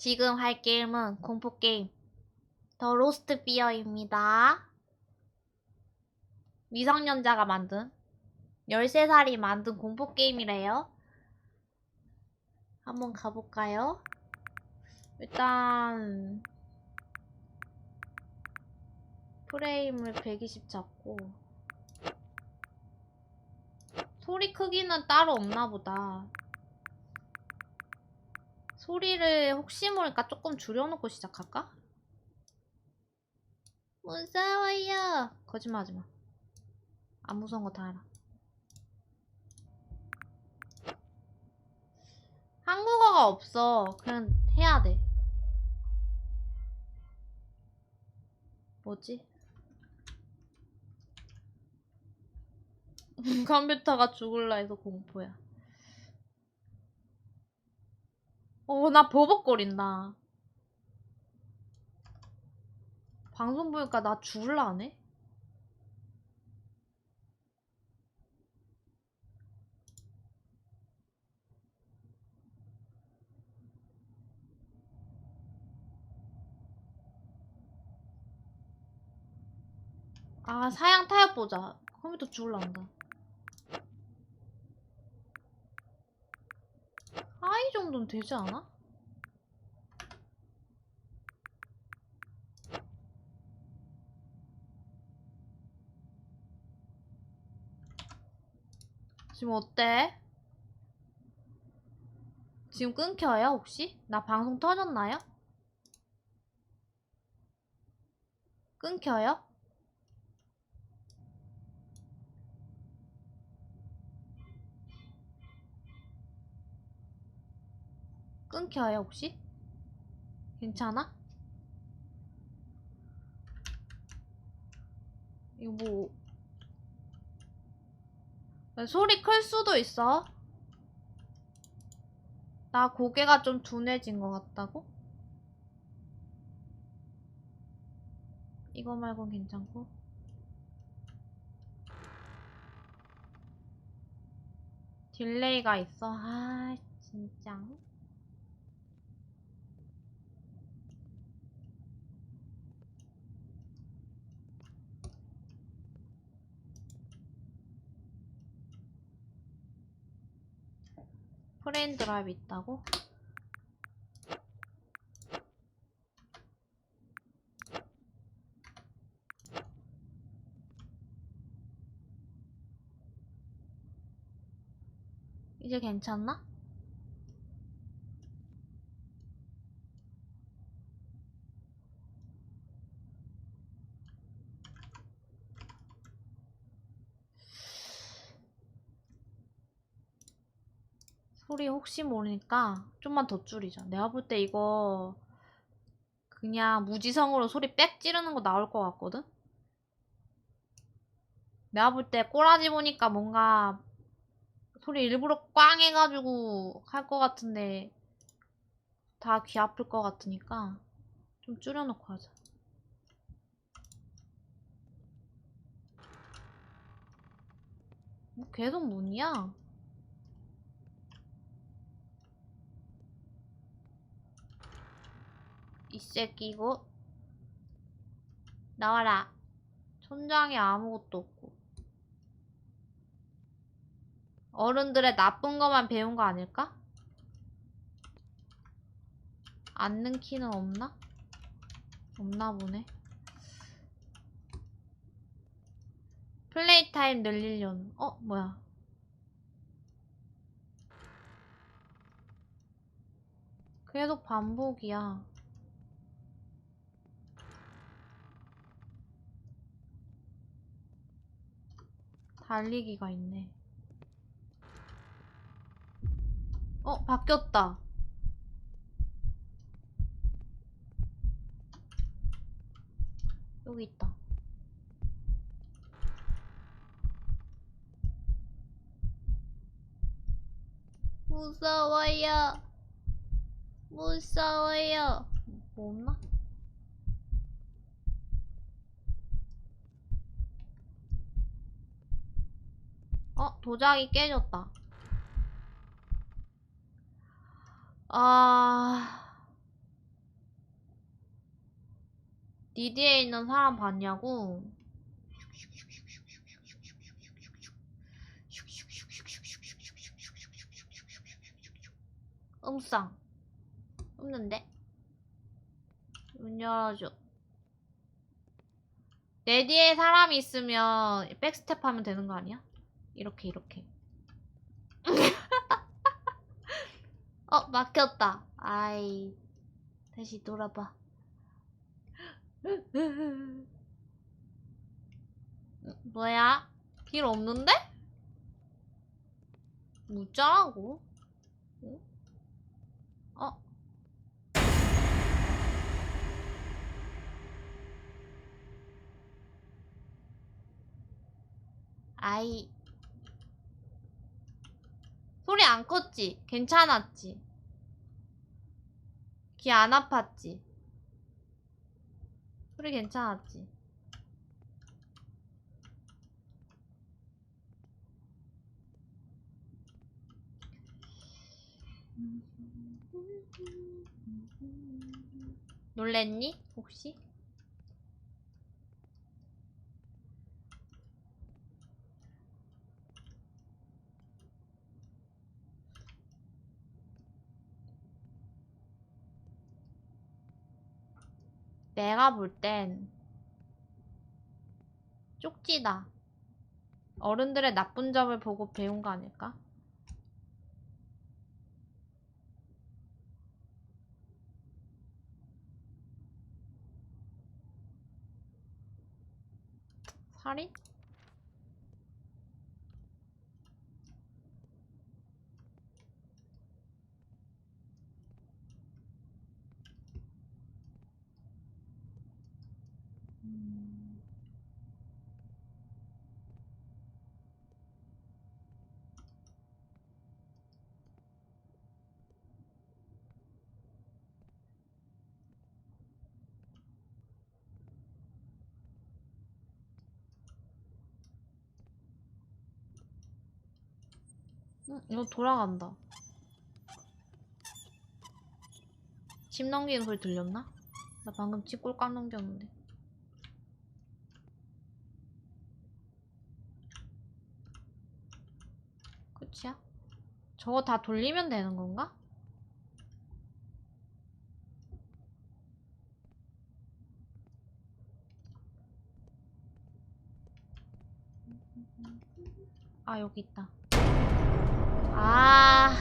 지금 할 게임은 공포 게임 더 로스트 비어입니다. 미성년자가 만든 13살이 만든 공포 게임이래요. 한번 가볼까요? 일단 프레임을 120 잡고 소리 크기는 따로 없나 보다. 소리를 혹시 모르니까 조금 줄여놓고 시작할까? 무서워요. 거짓말하지 마. 안 무서운 거 다 알아. 한국어가 없어. 그냥 해야 돼. 뭐지? 컴퓨터가 죽을라 해서 공포야. 어, 나 버벅거린다. 방송 보니까 나 죽을라 하네? 아, 사양 타협 보자. 컴퓨터 죽을라 한다. 하이 정도는 되지 않아? 지금 어때? 지금 끊겨요, 혹시? 나 방송 터졌나요? 끊겨요? 끊겨요, 혹시? 괜찮아? 이거 뭐 소리 클 수도 있어. 나 고개가 좀 둔해진 것 같다고? 이거 말곤 괜찮고. 딜레이가 있어. 아, 진짜. 프레임 드라이브 있다고? 이제 괜찮나? 소리 혹시 모르니까 좀만 더 줄이자. 내가 볼 때 이거 그냥 무지성으로 소리 빽 지르는 거 나올 것 같거든? 내가 볼 때 꼬라지 보니까 뭔가 소리 일부러 꽝 해가지고 할 것 같은데 다 귀 아플 것 같으니까 좀 줄여놓고 하자. 뭐 계속 문이야? 이 새끼고 나와라. 천장에 아무것도 없고. 어른들의 나쁜 것만 배운 거 아닐까? 앉는 키는 없나? 없나 보네. 플레이 타임 늘리려는. 어, 뭐야. 계속 반복이야. 달리기가 있네. 어, 바뀌었다. 여기 있다. 무서워요. 무서워요. 뭐 없나? 어, 도장이 깨졌다. 아, 니 뒤에 있는 사람 봤냐고? 음상. 없는데? 문 열어줘. 내 뒤에 사람이 있으면 백스텝 하면 되는 거 아니야? 이렇게, 이렇게. 어, 막혔다. 아이. 다시 돌아봐. 뭐야? 길 없는데? 묻자라고? 어? 어? 아이. 소리 안 컸지? 괜찮았지? 귀 안 아팠지? 소리 괜찮았지? 놀랬니? 혹시? 내가 볼 땐 쪽지다. 어른들의 나쁜 점을 보고 배운 거 아닐까? 살인? 응, 이거 돌아간다. 집 넘기는 소리 들렸나? 나 방금 집 꼴깍 넘겼는데. 끝이야? 저거 다 돌리면 되는 건가? 아, 여기 있다. 아.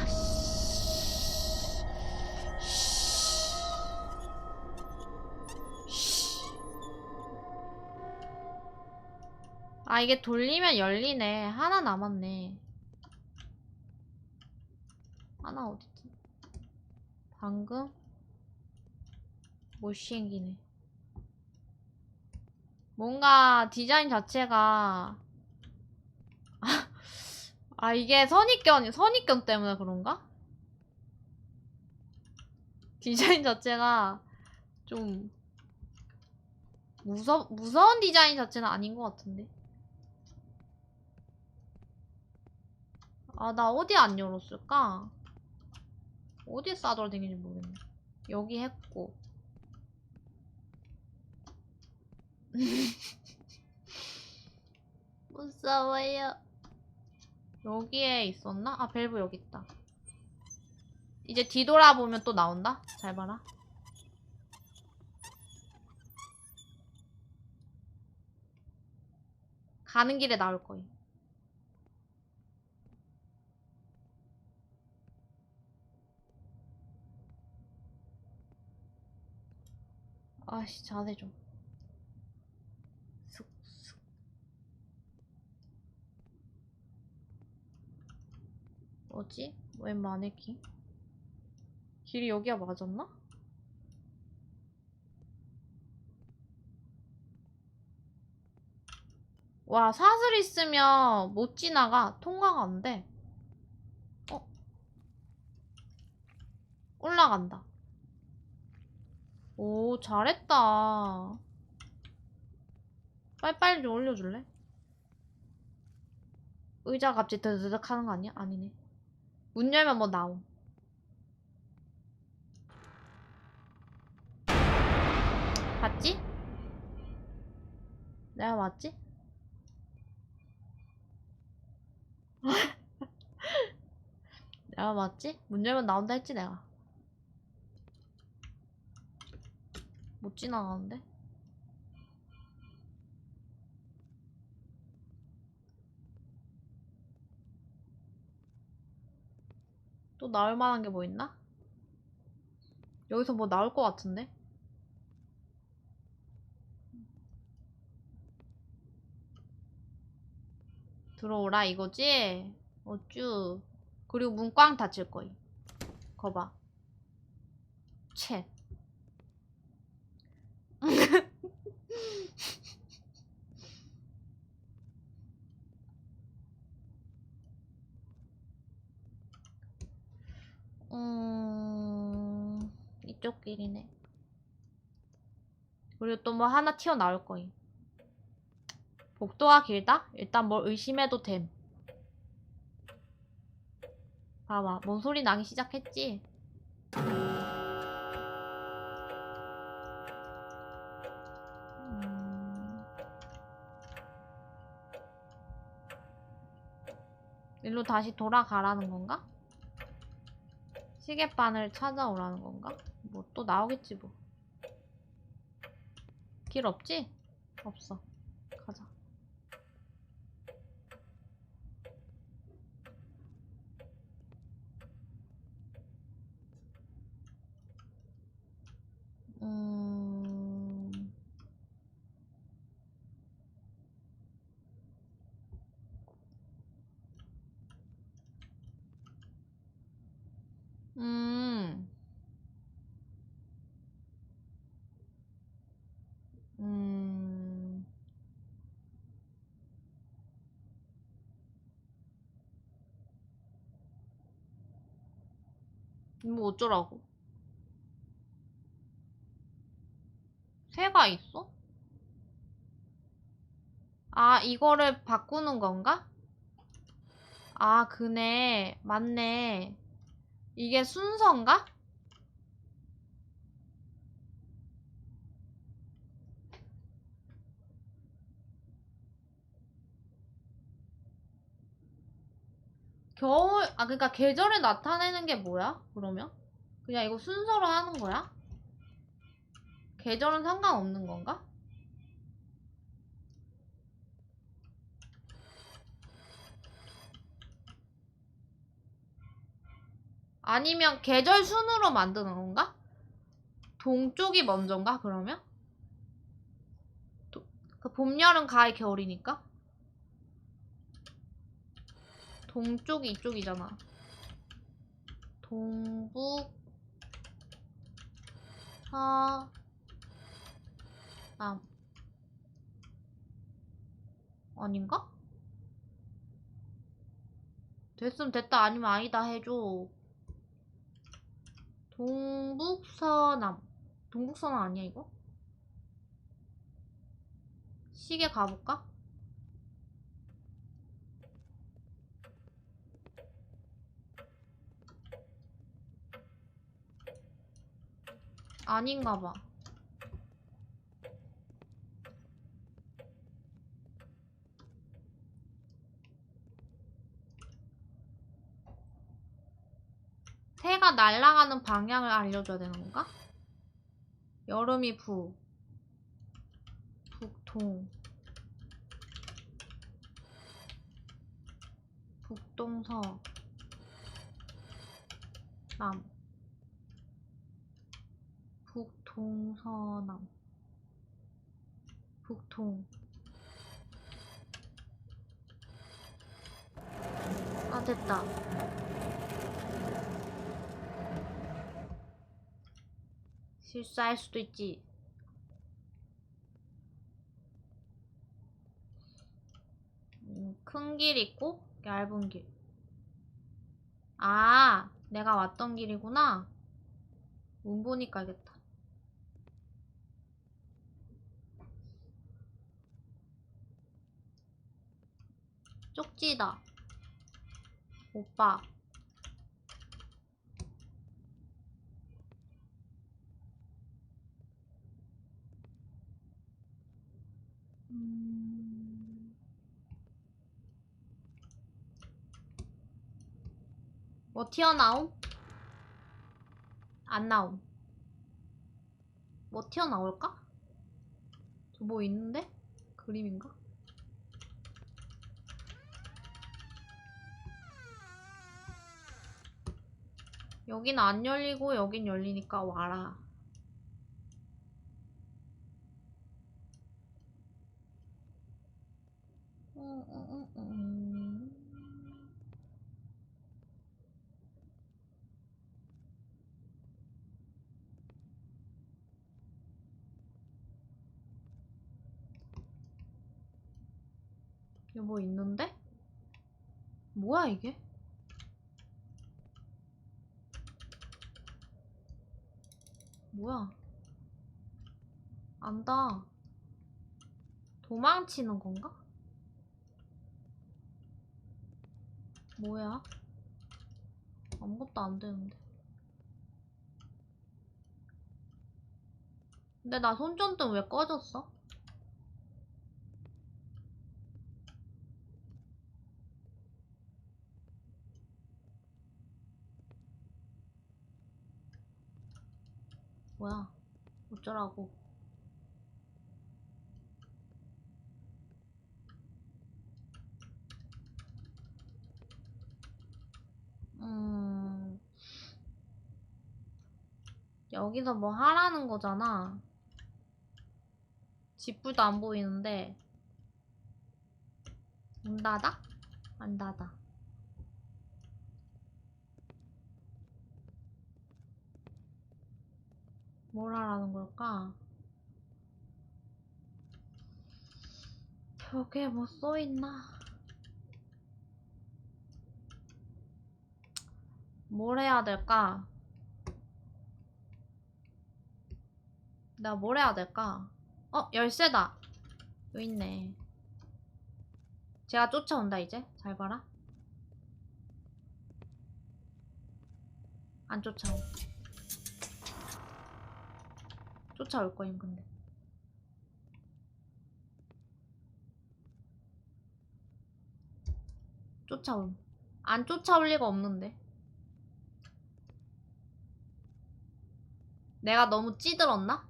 아, 이게 돌리면 열리네. 하나 남았네. 하나 어딨지? 방금? 못 시행기네. 뭔가 디자인 자체가 아 이게 선입견 선입견 때문에 그런가? 디자인 자체가 좀 무서 무서운 디자인 자체는 아닌 것 같은데. 아 나 어디 안 열었을까? 어디에 싸돌아다니는지 모르겠네. 여기 했고. 무서워요. 여기에 있었나? 아, 밸브 여기 있다. 이제 뒤돌아보면 또 나온다? 잘 봐라. 가는 길에 나올 거예요. 아씨, 자세 좀. 슥, 슥. 뭐지? 웬 마네킹? 길이 여기가 맞았나? 와, 사슬 있으면 못 지나가. 통과가 안 돼. 어? 올라간다. 오, 잘했다. 빨리빨리 좀 올려줄래? 의자 갑자기 드드득 하는 거 아니야? 아니네. 문 열면 뭐 나옴. 봤지? 내가 맞지? 내가 맞지? 문 열면 나온다 했지 내가 못 지나가는데? 또 나올 만한 게 뭐 있나? 여기서 뭐 나올 것 같은데? 들어오라 이거지? 어쭈 그리고 문 꽝 닫힐 거임 거봐 채 음... 이쪽 길이네 그리고 또 뭐 하나 튀어나올 거임 복도가 길다? 일단 뭘 의심해도 됨 봐봐 뭔 소리 나기 시작했지? 일로 다시 돌아가라는 건가? 시계바늘 찾아오라는 건가? 뭐 또 나오겠지 뭐. 길 없지? 없어. 가자. 음... 음. 음. 뭐 어쩌라고? 새가 있어? 아, 이거를 바꾸는 건가? 아, 그네. 맞네. 이게 순서인가? 겨울, 아, 그러니까 계절을 나타내는 게 뭐야? 그러면? 그냥 이거 순서로 하는 거야? 계절은 상관없는 건가? 아니면 계절 순으로 만드는 건가? 동쪽이 먼저인가 그러면? 도- 그 봄, 여름, 가을, 겨울이니까? 동쪽이 이쪽이잖아. 동북, 서, 남. 아닌가? 됐으면 됐다 아니면 아니다 해줘. 동북서남. 동북서남 아니야 이거? 시계 가볼까? 아닌가 봐. 새가 날아가는 방향을 알려줘야 되는 건가? 여름이 북, 북동, 북동서, 남, 북 동서남, 북동. 아, 됐다. 실수할 수도 있지. 음, 큰길 있고 얇은 길. 아, 내가 왔던 길이구나. 문 보니까 알겠다. 쪽지다. 오빠. 음. 뭐 튀어나옴? 안 나옴. 뭐 튀어나올까? 저 뭐 있는데? 그림인가? 여긴 안 열리고 여긴 열리니까 와라. 음, 음, 음, 음. 뭐 있는데? 뭐야 이게? 뭐야? 안다. 도망치는 건가? 뭐야? 아무것도 안 되는데. 근데 나 손전등 왜 꺼졌어? 뭐야? 어쩌라고? 음, 여기서 뭐 하라는 거잖아. 집불도 안 보이는데. 문 닫아? 안 닫아. 뭘 하라는 걸까? 벽에 뭐 써있나? 뭘 해야 될까? 나 뭘 해야 될까? 어, 열쇠다. 여기 있네. 제가 쫓아온다, 이제. 잘 봐라. 안 쫓아오. 쫓아올 거임, 근데. 쫓아옴. 안 쫓아올 리가 없는데. 내가 너무 찌들었나?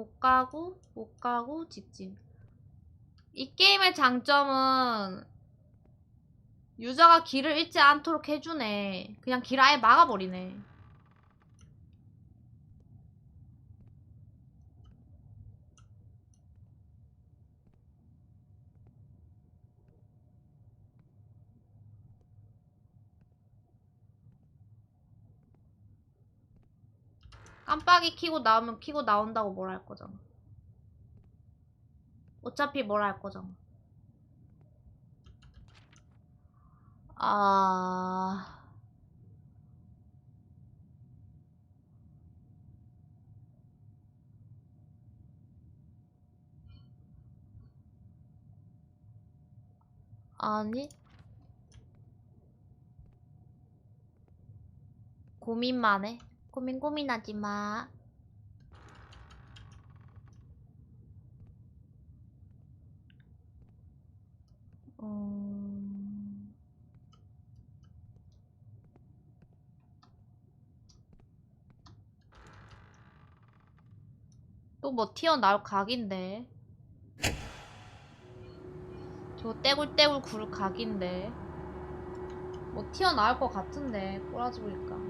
못 가고, 못 가고, 직진. 이 게임의 장점은 유저가 길을 잃지 않도록 해주네. 그냥 길 아예 막아버리네. 깜빡이 키고 나오면 키고 나온다고 뭐라 할 거잖아. 어차피 뭐라 할 거잖아. 아... 아니? 고민만 해. 고민 고민하지 마. 음... 또뭐 튀어나올 각인데. 저 떼굴떼굴 굴 각인데. 뭐 튀어나올 것 같은데, 꼬라지 보니까.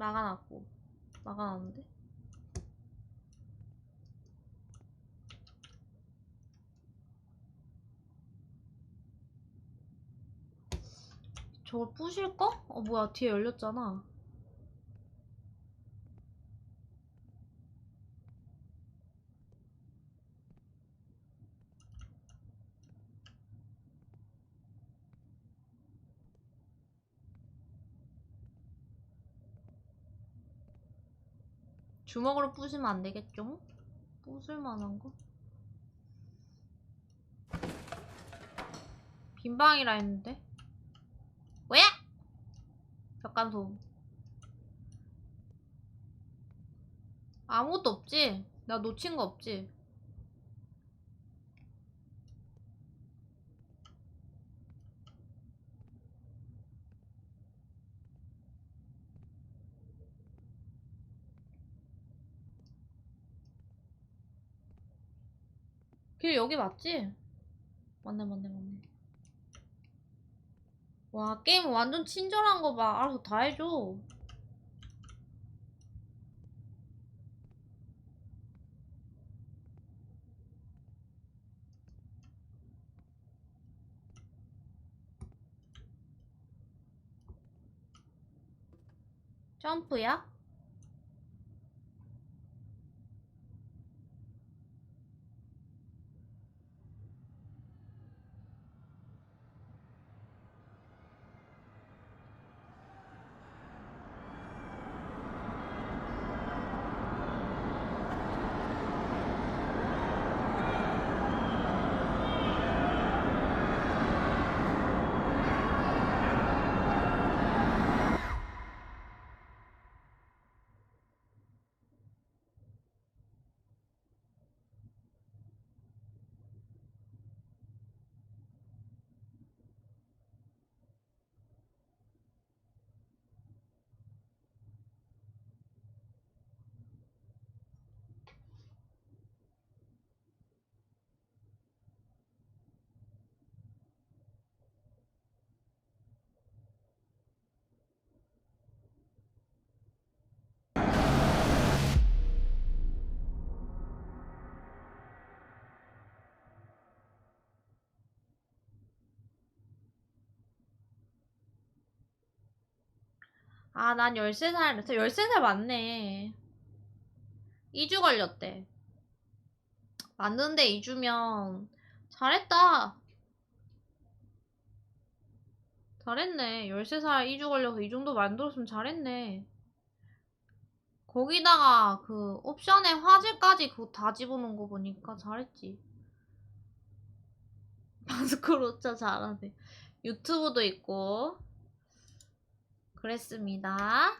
막아놨고. 막아놨는데? 저걸 부실까? 어 뭐야. 뒤에 열렸잖아 주먹으로 부시면 안 되겠죠? 부술 만한 거? 빈방이라 했는데? 뭐야? 벽간 소음 아무것도 없지? 나 놓친 거 없지? 길 여기 맞지? 맞네 맞네 맞네 와 게임 완전 친절한 거 봐 알아서 다 해줘 점프야? 아, 난 13살, 13살 맞네. 2주 걸렸대. 맞는데 2주면 잘했다. 잘했네. 13살 2주 걸려서 이 정도 만들었으면 잘했네. 거기다가 그 옵션에 화질까지 그거 다 집어넣은 거 보니까 잘했지. 마스크로차 잘하네. 유튜브도 있고. 그랬습니다.